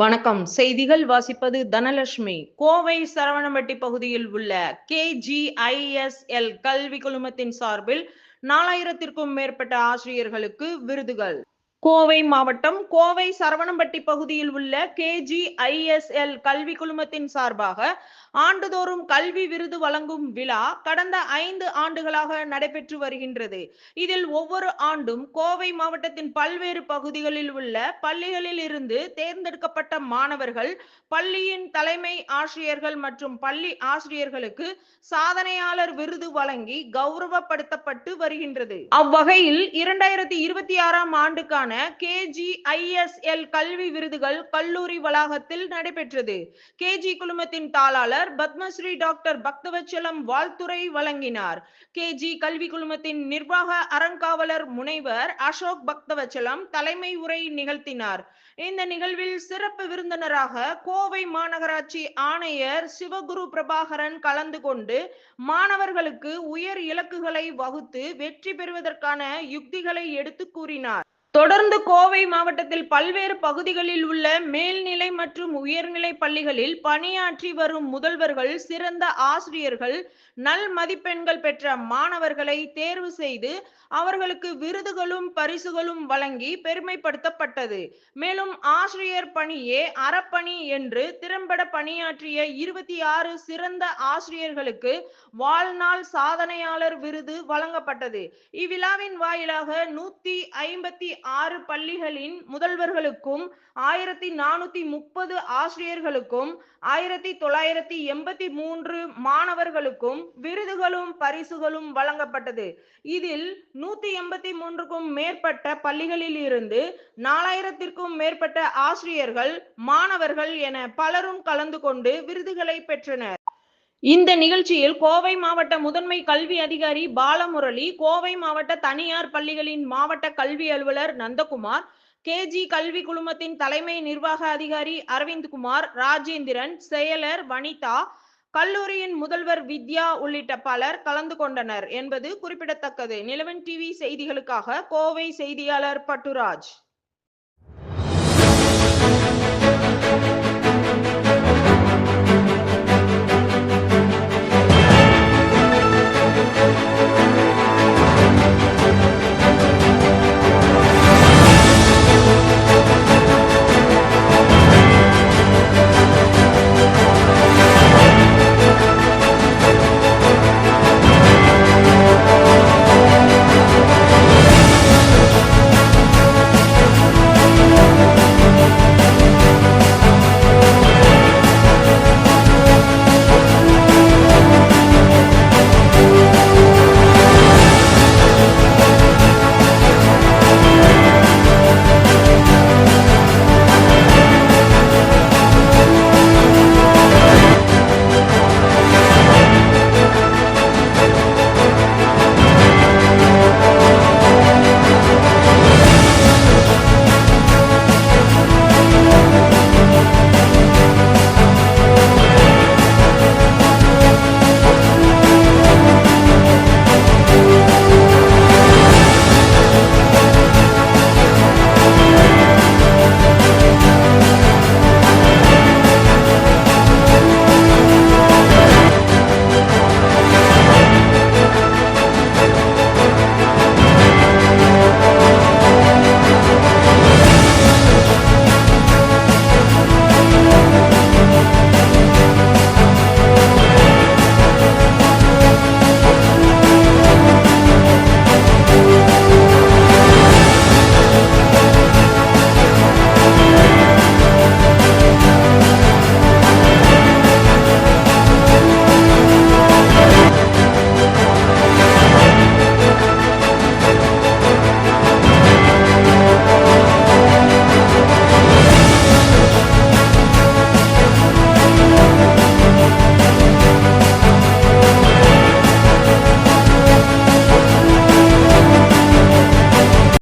வணக்கம். செய்திகள் வாசிப்பது தனலட்சுமி. கோவை சரவணம்பட்டி பகுதியில் உள்ள கேஜிஐஎஸ்எல் கல்வி குழுமத்தின் சார்பில் நாலாயிரத்திற்கும் மேற்பட்ட ஆசிரியர்களுக்கு விருதுகள். கோவை மாவட்டம் கோவை சரவணம்பட்டி பகுதியில் உள்ள கேஜிஐஎஸ்எல் கல்வி குழுமத்தின் சார்பாக ஆண்டுதோறும் கல்வி விருது வழங்கும் விழா கடந்த ஐந்து ஆண்டுகளாக நடைபெற்று வருகின்றது. இதில் ஒவ்வொரு ஆண்டும் கோவை மாவட்டத்தின் பல்வேறு பகுதிகளில் உள்ள பள்ளிகளில் இருந்து தேர்ந்தெடுக்கப்பட்ட மாணவர்கள் பள்ளியின் தலைமை ஆசிரியர்கள் மற்றும் பள்ளி ஆசிரியர்களுக்கு சாதனையாளர் விருது வழங்கி கௌரவப்படுத்தப்பட்டு வருகின்றது. அவ்வகையில் இரண்டாயிரத்தி இருபத்தி ஆறாம் ஆண்டுக்கான கேஜிஐஎஸ்எல் கல்வி விருதுகள் கல்லூரி வளாகத்தில் நடைபெற்றது. கேஜி குழுமத்தின் தாளாளர் பத்மஸ்ரீ டாக்டர் பக்தவச்சலம் வாழ்த்துரை வழங்கினார். கேஜி கல்வி குழுமத்தின் நிர்வாக அறங்காவலர் முனைவர் அசோக் பக்தவச்சலம் தலைமை உரை நிகழ்த்தினார். இந்த நிகழ்வில் சிறப்பு விருந்தினராக கோவை மாநகராட்சி ஆணையர் சிவகுரு பிரபாகரன் கலந்து கொண்டு மாணவர்களுக்கு உயர் இலக்குகளை வகுத்து வெற்றி பெறுவதற்கான யுக்திகளை எடுத்து கூறினார். தொடர்ந்து கோவை மாவட்டத்தில் பல்வேறு பகுதிகளில் உள்ள மேல்நிலை மற்றும் உயர்நிலை பள்ளிகளில் பணியாற்றி வரும் முதல்வர்கள் சிறந்த ஆசிரியர்கள் நல் மதிப்பெண்கள் பெற்ற மாணவர்களை தேர்வு செய்து அவர்களுக்கு விருதுகளும் பரிசுகளும் வழங்கி பெருமைப்படுத்தப்பட்டது. மேலும் ஆசிரியர் பணியே அறப்பணி என்று திறம்பட பணியாற்றிய இருபத்தி ஆறு சிறந்த ஆசிரியர்களுக்கு வாழ்நாள் சாதனையாளர் விருது வழங்கப்பட்டது. இவ்விழாவின் வாயிலாக நூத்தி ஐம்பத்தி ஆறு பள்ளிகளின் முதல்வர்களுக்கும் ஆயிரத்தி நானூத்தி முப்பது ஆசிரியர்களுக்கும் ஆயிரத்தி தொள்ளாயிரத்தி எண்பத்தி மூன்று மாணவர்களுக்கும் விருதுகளும் பரிசுகளும் வழங்கப்பட்டது. இதில் நூத்தி எண்பத்தி மூன்றுக்கும் மேற்பட்ட பள்ளிகளில் இருந்து நாலாயிரத்திற்கும் மேற்பட்ட ஆசிரியர்கள் மாணவர்கள் என பலரும் கலந்து கொண்டு விருதுகளை பெற்றனர். இந்த நிகழ்ச்சியில் கோவை மாவட்ட முதன்மை கல்வி அதிகாரி பாலமுரளி கோவை மாவட்ட தனியார் பள்ளிகளின் மாவட்ட கல்வி அலுவலர் நந்தகுமார் கேஜி கல்வி குழுமத்தின் தலைமை நிர்வாக அதிகாரி அரவிந்த்குமார் ராஜேந்திரன் செயலர் வனிதா கல்லூரியின் முதல்வர் வித்யா உள்ளிட்ட பலர் கலந்து கொண்டனர் என்பது குறிப்பிடத்தக்கது. நிலவன் டிவி செய்திகளுக்காக கோவை செய்தியாளர் பட்டுராஜ்.